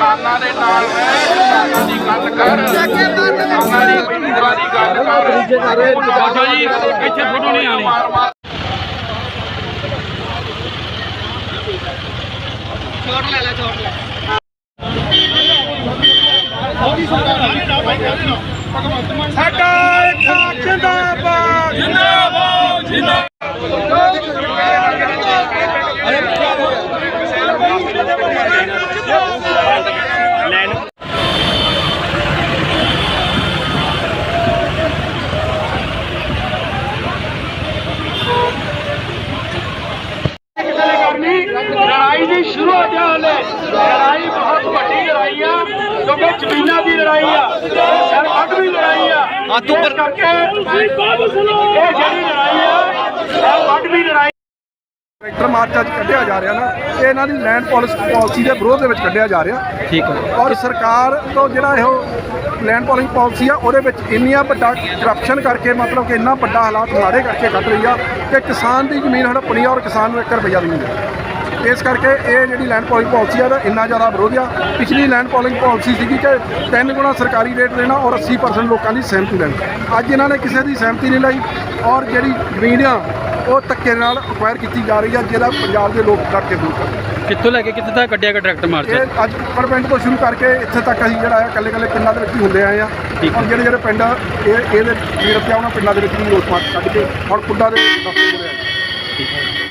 ਕਿਸਾਨਾਂ ਦੇ ਨਾਲ ਰਹਿ ਕਿਸਾਨਾਂ ਦੀ ਗੱਲ ਕਰ। ਕਿਸਾਨਾਂ ਦੀ ਮਜ਼ਦੂਰਾਂ ਦੀ ਗੱਲ ਕਰ। ਬਾਬਾ ਜੀ ਇੱਥੇ ਫੋਟੋ ਨਹੀਂ ਆਣੀ ਸਾਡਾ ਇੱਕ ਲੜਾਈ ਸ਼ੁਰੂ ਹੋ ਜਾ ਹਲੇ। ਲੜਾਈ ਬਹੁਤ ਵੱਡੀ ਲੜਾਈ ਆ ਕਿਉਂਕਿ ਜ਼ਮੀਨਾਂ ਦੀ ਲੜਾਈ ਆ ਸਿਰ ਕੱਢ ਦੀ ਲੜਾਈ ਆ। ਆ ਤੂੰ ਕਰਕੇ ਇਹ ਜਿਹੜੀ ਲੜਾਈ ਆ ਸਿਰ ਕੱਢ ਦੀ ਲੜਾਈ। ਟਰੈਕਟਰ ਮਾਰਚ ਅੱਜ ਕੱਢਿਆ ਜਾ ਰਿਹਾ ਨਾ ਇਹ ਇਹਨਾਂ ਦੀ ਲੈਂਡ ਪਾਲਿਸੀ ਪਾਲਿਸੀ ਦੇ ਵਿਰੋਧ ਦੇ ਵਿੱਚ ਕੱਢਿਆ ਜਾ ਰਿਹਾ। ਠੀਕ ਹੈ ਔਰ ਸਰਕਾਰ ਤੋਂ ਜਿਹੜਾ ਇਹੋ ਲੈਂਡ ਪਾਲਿਸੀ ਪਾਲਿਸੀ ਆ ਉਹਦੇ ਵਿੱਚ ਇੰਨੀਆਂ ਵੱਡਾ ਕਰਪਸ਼ਨ ਕਰਕੇ ਮਤਲਬ ਕਿ ਇੰਨਾ ਵੱਡਾ ਹਾਲਾਤ ਮਾੜੇ ਕਰਕੇ ਕੱਢ ਰਹੀ ਆ ਕਿ ਕਿਸਾਨ ਦੀ ਜ਼ਮੀਨ ਹੜਪਣੀ ਆ ਔਰ ਕਿਸਾਨ ਨੂੰ 1 ਰੁਪਈਆ ਵੀ ਨਹੀਂ ਮਿਲਦਾ ਇਸ ਕਰਕੇ ਇਹ ਜਿਹੜੀ ਲੈਂਡ ਪਾਲਿਸੀ ਪਾਲਿਸੀ ਆ ਦਾ ਇੰਨਾ ਜ਼ਿਆਦਾ ਵਿਰੋਧ ਆ। ਪਿਛਲੀ ਲੈਂਡ ਪਾਲਿਸੀ ਪਾਲਿਸੀ ਸੀਗੀ ਕਿ ਤਿੰਨ ਗੁਣਾ ਸਰਕਾਰੀ ਰੇਟ ਦੇਣਾ ਔਰ 80% ਲੋਕਾਂ ਦੀ ਸਹਿਮਤੀ ਲੈਣੀ। ਅੱਜ ਇਹਨਾਂ ਨੇ ਕਿਸੇ ਦੀ ਸਹਿਮਤੀ ਨਹੀਂ ਲਈ ਔਰ ਜਿਹੜੀ ਜ਼ਮੀਨ ਆ ਉਹ ਧੱਕੇ ਨਾਲ ਅਕਵਾਇਰ ਕੀਤੀ ਜਾ ਰਹੀ ਆ ਜਿਹਦਾ ਪੰਜਾਬ ਦੇ ਲੋਕ ਡਟ ਕੇ ਦੂਰ ਕਰ ਕਿੱਥੋਂ ਲੈ ਕੇ ਕਿੱਥੇ ਤੱਕ ਕੱਢਿਆ ਗਿਆ ਟਰੈਕਟਰ ਮਾਰਚ ਇਹ ਅੱਜ ਉੱਪਰ ਪਿੰਡ ਤੋਂ ਸ਼ੁਰੂ ਕਰਕੇ ਇੱਥੇ ਤੱਕ ਅਸੀਂ ਜਿਹੜਾ ਆ ਕੱਲੇ ਕੱਲੇ ਪਿੰਡਾਂ ਦੇ ਵਿੱਚ ਹੀ ਹੁੰਦੇ ਆਏ ਆ। ਠੀਕ। ਔਰ ਜਿਹੜੇ ਜਿਹੜੇ ਪਿੰਡ ਆ, ਇਹ ਇਹਦੇ ਵੀਰ ਤੇ ਉਹਨਾਂ ਪਿੰਡਾਂ ਦੇ ਵਿੱਚ ਵੀ ਰੋਸ ਮਾਰਚ ਕੱਢ ਕੇ ਹੁਣ ਪੁੱਡਾ ਦੇ ਦਫ਼ਤਰ ਮੁੜੇ ਆਏ